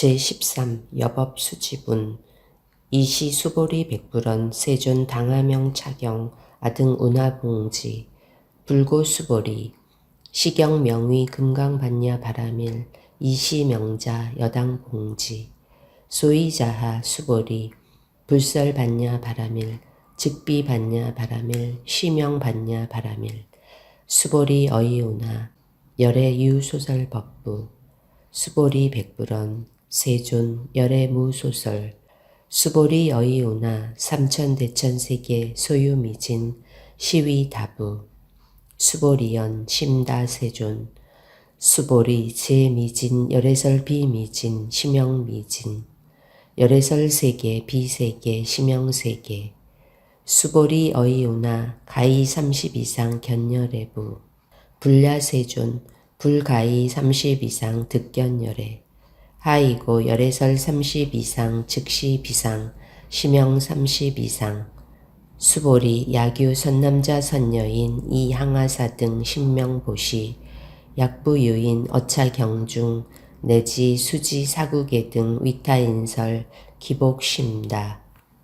제13 여법수지분 이시 수보리 백불원 세존 당하명 차경 아등 운하봉지 불고 수보리 시경 명위 금강반야 바라밀 이시 명자 여당 봉지 소이자하 수보리 불설 반야 바라밀 즉비 반야 바라밀 시명 반야 바라밀 수보리 어이오나 열애 유소설 법부 수보리 백불원 세존 열애 무소설 수보리 어이오나 삼천대천세계 소유미진 시위다부 수보리연 심다세존 수보리 제미진 열애설 비미진 심영미진 열애설 세계 비세계 심영세계 수보리 어이오나 가이 30 이상 견열애부 불야세존 불가이 30 이상 득견열애 하이고 열애설 30 이상 즉시 비상 심영 30 이상 수보리 야규 선남자 선여인 이항하사 등 신명보시 약부유인 어차경중 내지 수지 사국의 등 위타인설 기복심다